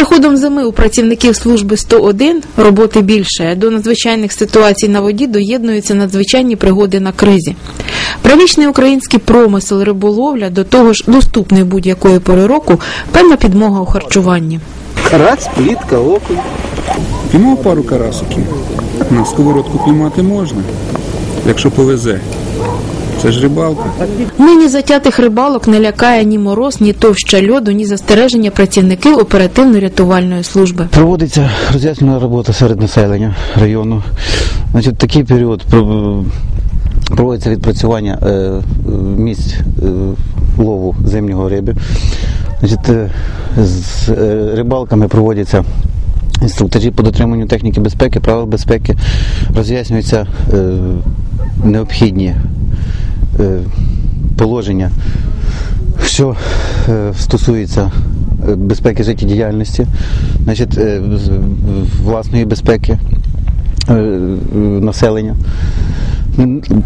приходом зими у працівників служби 101 роботи більше. До надзвичайних ситуацій на воді доєднуються надзвичайні пригоди на кризі. Правічний український промисел риболовля до того ж доступний будь-якої пори року певна підмога у харчуванні. Карась, плітка, окунь. Піймав пару карасиків. На сковородку піймати можна, якщо повезе. Це ж рибалка. Нині затятих рибалок не лякає ні мороз, ні товща льоду, ні застереження працівників оперативно-рятувальної служби. Проводиться роз'яснена робота серед населення району. Значить, такий період проводиться відпрацювання е, е, місць е, лову зимнього риби. Значить, е, з е, рибалками проводяться інструктажі по дотриманню техніки безпеки, правил безпеки, роз'яснюються е, необхідні положення, що е, стосується е, безпеки життєдіяльності, значить, е, власної безпеки е, е, населення.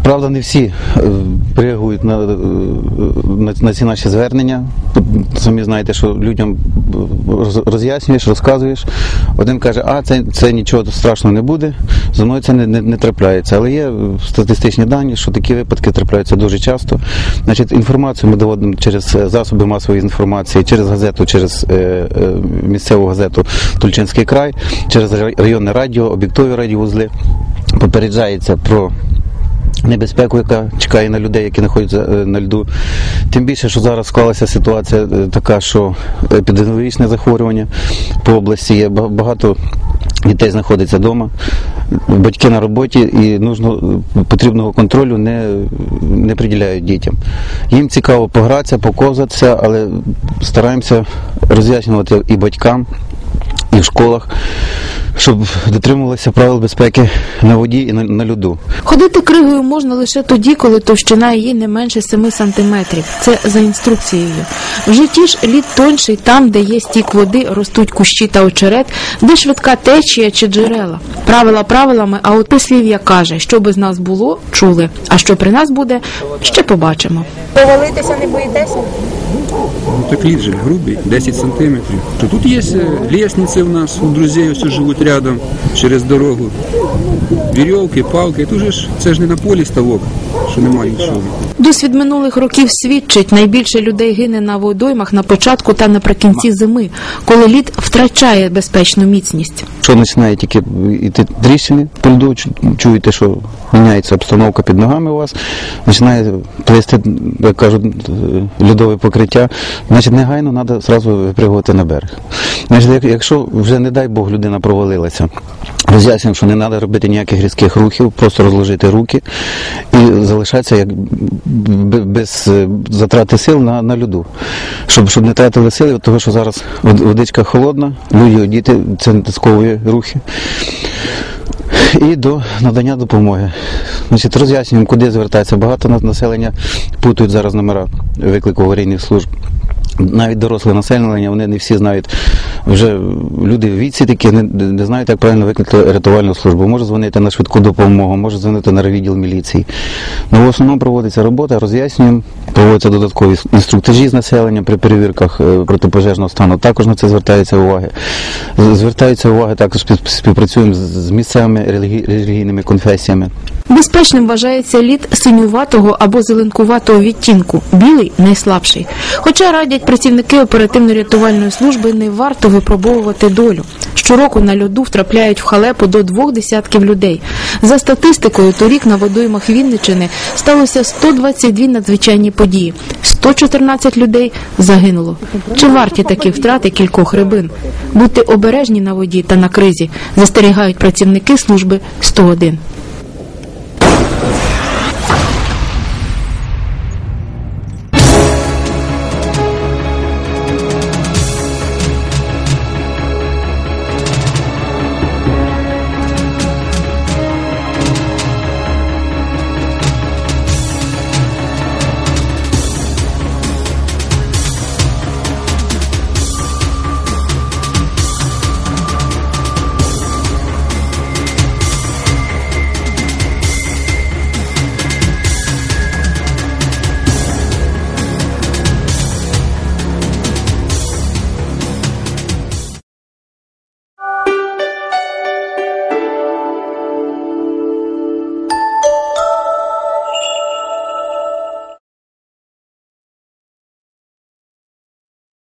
Правда, не всі е, реагують на, е, на, на ці наші звернення. Самі знаєте, що людям е, роз'яснюєш, розказуєш. Один каже, а це, це нічого страшного не буде, зі мною це не, не, не трапляється. Але є статистичні дані, що такі випадки трапляються дуже часто. Значить, інформацію ми доводимо через засоби масової інформації, через газету, через е, е, місцеву газету Тульчинський край, через районне радіо, об'єктові радіовузли. Попереджається про небезпеку, яка чекає на людей, які знаходяться е, на льду. Тим більше, що зараз склалася ситуація е, така, що епідеміологічне захворювання по області є багато. Дітей знаходиться вдома, батьки на роботі і нужно, потрібного контролю не, не приділяють дітям. Їм цікаво погратися, поковзатися, але стараємося роз'яснювати і батькам, і в школах, щоб дотримувалися правил безпеки на воді і на, на льоду. Ходити кригою можна лише тоді, коли товщина її не менше 7 сантиметрів. Це за інструкцією. В житті ж лід тонший там, де є стік води, ростуть кущі та очерет, де швидка течія чи джерела. Правила правилами, а от прислів'я каже, що би з нас було, чули. А що при нас буде, ще побачимо. Повалитися не боїтеся? Ну так лід же грубий, 10 сантиметрів. То тут є е, лісниці у нас, у друзей ось живуть рядом через дорогу. Вірьовки, палки. Тут же ж це ж не на полі ставок, що немає нічого. Досвід минулих років свідчить, найбільше людей гине на водоймах на початку та наприкінці зими, коли лід втрачає безпечну міцність. Що починає тільки йти тріщини по льду, чуєте, що міняється обстановка під ногами у вас, починає плисти, як кажуть, льодове покриття, значить негайно треба одразу випригувати на берег. Значить, як- якщо вже, не дай Бог, людина провалилася, роз'яснюємо, що не треба робити ніяких різких рухів, просто розложити руки і залишатися як без е, затрати сил на, на льоду. Щоб, щоб не тратили сили, того, що зараз водичка холодна, люди одіти, це сковує рухи. І до надання допомоги. Значить, роз'яснюємо, куди звертатися. Багато населення путають зараз номера виклику аварійних служб. Навіть доросле населення, вони не всі знають. Вже люди в віці такі не, не знають, як правильно викликати рятувальну службу. Може дзвонити на швидку допомогу, може дзвонити на відділ міліції. Ну, в основному проводиться робота, роз'яснюємо, проводяться додаткові інструктажі з населенням при перевірках е, протипожежного стану. Також на це звертається уваги. З- Звертаються уваги, також спів- співпрацюємо з місцевими релігійними конфесіями. Безпечним вважається лід синюватого або зеленкуватого відтінку. Білий найслабший. Хоча радять працівники оперативно-рятувальної служби, не варто випробовувати долю. Щороку на льоду втрапляють в халепу до двох десятків людей. За статистикою, торік на водоймах Вінничини сталося 122 надзвичайні події. 114 людей загинуло. Чи варті такі втрати кількох рибин? Будьте обережні на воді та на кризі, застерігають працівники служби 101.